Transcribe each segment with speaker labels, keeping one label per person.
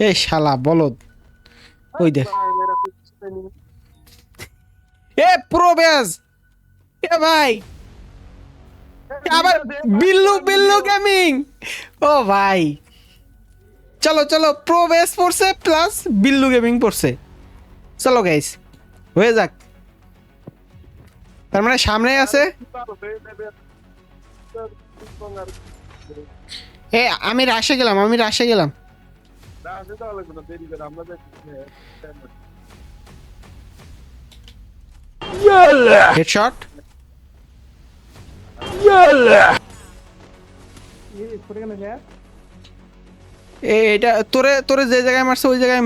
Speaker 1: এ শালা, বলদ। ওই দেখ। এ প্রবেশ এ ভাই। আবার বিল্লু বিল্লু গেমিং ও ভাই। চলো চলো প্রবেশ পড়ছে প্লাস বিল্লু গেমিং পড়ছে। চলো গাইস হয়ে যাক। তার মানে সামনে আছে। এ, আমি রাশে গেলাম, আমি রাশে গেলাম।
Speaker 2: না দেরি করে আমরা
Speaker 1: তোরে জায়গায় মারছে ওই জায়গায়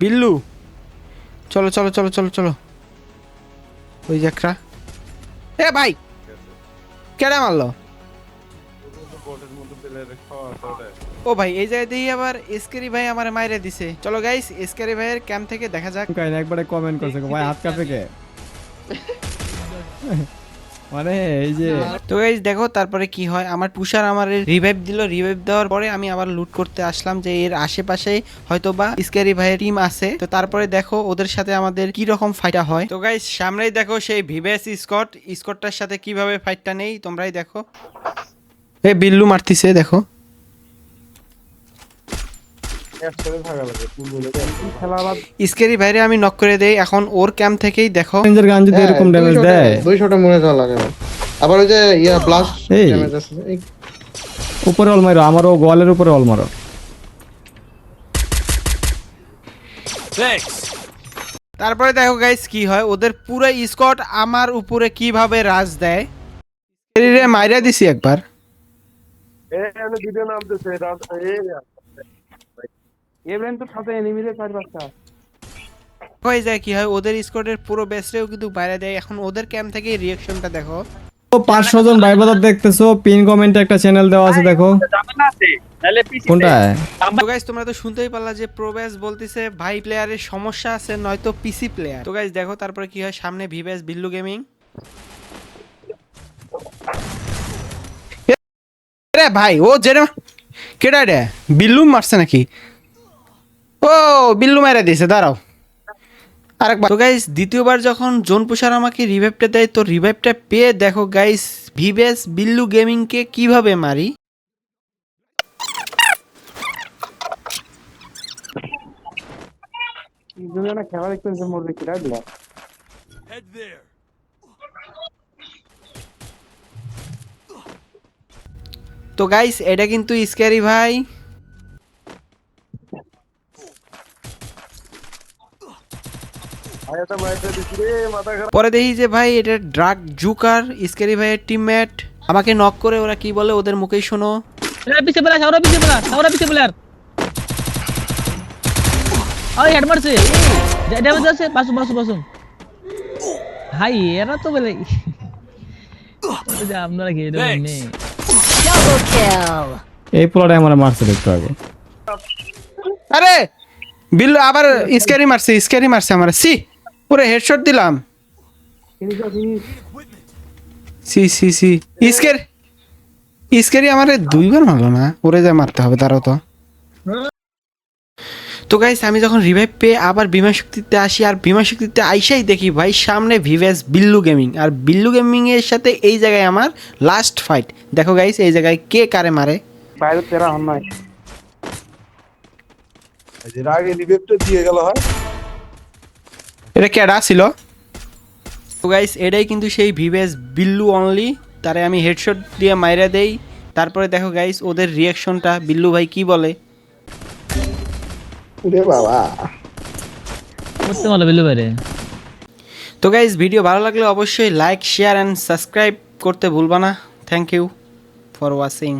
Speaker 1: বিল্লু। চলো চলো চলো চলো চলো। ওই যাকরা এ ভাই! কেটে মারলো?
Speaker 2: বটের মধ্যে পেলে খাওয়া আছে
Speaker 1: ও ভাই এই জায়গায় দিয়ে আবার এসকেরি ভাই আমার মাইরে দিছে। চলো গাইস এসকেরি ভাইয়ের ক্যাম্প থেকে দেখা যাক।
Speaker 3: কাইন একবারে কমেন্ট করছে ভাই হাত কাঁপে কে? মানে এই যে
Speaker 1: তো গাইস দেখো তারপরে কি হয়? আমার পুষার আমার রিভাইভ দিল। রিভাইভ দেওয়ার পরে আমি আবার লুট করতে আসলাম যে এর আশেপাশে হয়তো বা স্ক্যারি ভাইয়ের টিম আছে। তো তারপরে দেখো ওদের সাথে আমাদের কি রকম ফাইটটা হয়। তো গাইস সামনেই দেখো সেই ভিভেস স্কট। স্কটটার সাথে কীভাবে ফাইটটা নেই তোমরাই দেখো। এ বিল্লু মারতিছে দেখো।
Speaker 2: একসাথে থাকা লাগে ফুল বলে খেলা বাদ
Speaker 1: স্ক্যারি ভাইরে আমি নক করে দেই এখন ওর ক্যাম্প থেকেই দেখো।
Speaker 3: রেঞ্জের গান যদি এরকম ড্যামেজ দেয়।
Speaker 4: দুইশোটা মনে যাওয়া লাগে আবার ওই যে ইয়া ব্লাস্ট ড্যামেজ আছে
Speaker 3: উপরে অল মারো আমারও গোয়ালের উপরে অল মারো।
Speaker 1: তারপরে দেখো গাইস কি হয়? ওদের পুরো স্কট আমার উপরে কীভাবে রাজ দেয়? রে মাইরা দিছি একবার।
Speaker 2: এ আমি ভিডিও নামতেছে তো সাথে এনিমিদের চার পাঁচটা।
Speaker 1: হয়ে যায় কি হয় ওদের স্কোয়াডের পুরো কিন্তু বাইরে দেয়। এখন ওদের ক্যাম্প থেকে রিয়াকশনটা দেখো।
Speaker 3: ও পাঁচশো জন ভাই দেখতেছো পিন কমেন্টে একটা চ্যানেল দেওয়া আছে দেখো। কোনটা?
Speaker 1: তো গাইস তোমরা তো শুনতেই পারলা যে প্রবেশ বলতিছে ভাই প্লেয়ারের সমস্যা আছে নয়তো পিসি প্লেয়ার তো গাইস দেখো তারপরে কি হয় সামনে ভিভেস বিল্লু গেমিং রে ভাই ও জেরে কেডা রে? বিল্লু মারছে নাকি? ও বিল্লু মেরে দিয়েছে দাঁড়াও। আরেকবার তো গাইস দ্বিতীয়বার যখন জোন পুষার আমাকে রিভাইভটা দেয় তো রিভাইভটা পেয়ে দেখো গাইস ভিভেস বিল্লু গেমিংকে কীভাবে মারি?
Speaker 2: দুজনে খেলা দেখতেছে মরবে কি রাখলা
Speaker 1: তো গাইস এটা কিন্তু স্ক্যারি ভাই। পরে দেখি যে ভাই এটা ড্রাগ জুকার স্ক্যারি ভাইয়ের টিমমেট আমাকে নক করে ওরা কি বলে ওদের মুখেই শোনো।
Speaker 5: হাই এরা তো বলে আপনারা খেয়ে দেবেন নে
Speaker 3: এই পোলাটা আমার মারছে দেখতে আগে
Speaker 1: আরে বিল আবার স্ক্যারি মারছে স্ক্যারি মারছে আমার। সি পুরো হেডশট দিলাম। সি সি সি স্ক্যার স্কেরি আমারে দুইবার মারলো না ওরে যা মারতে হবে তারও তো। তো গাইস আমি যখন রিভাইভ পেয়ে আবার বিমা শক্তিতে আসি আর বিমা শক্তিতে আইসাই দেখি ভাই সামনে ভিভেস বিল্লু গেমিং আর বিল্লু গেমিং এর সাথে এই জায়গায় আমার লাস্ট ফাইট দেখো গাইস এই জায়গায় কে কারে মারে?
Speaker 2: বাইরে তেরা হন নাই। এর আগে রিভেপটা দিয়ে গেল হয়?
Speaker 1: এটা কেডা ছিল? তো গাইস এটাই কিন্তু সেই ভিভেস বিল্লু অনলি তারে আমি হেডশট দিয়ে মাইরা দেই। তারপরে দেখো গাইস ওদের রিয়াকশনটা বিল্লু ভাই কি বলে?
Speaker 4: বাবা
Speaker 5: করতে ভালো বেলু বাইরে
Speaker 1: তো গাইস ভিডিও ভালো লাগলে অবশ্যই লাইক শেয়ার অ্যান্ড সাবস্ক্রাইব করতে ভুলবা না। Thank you for watching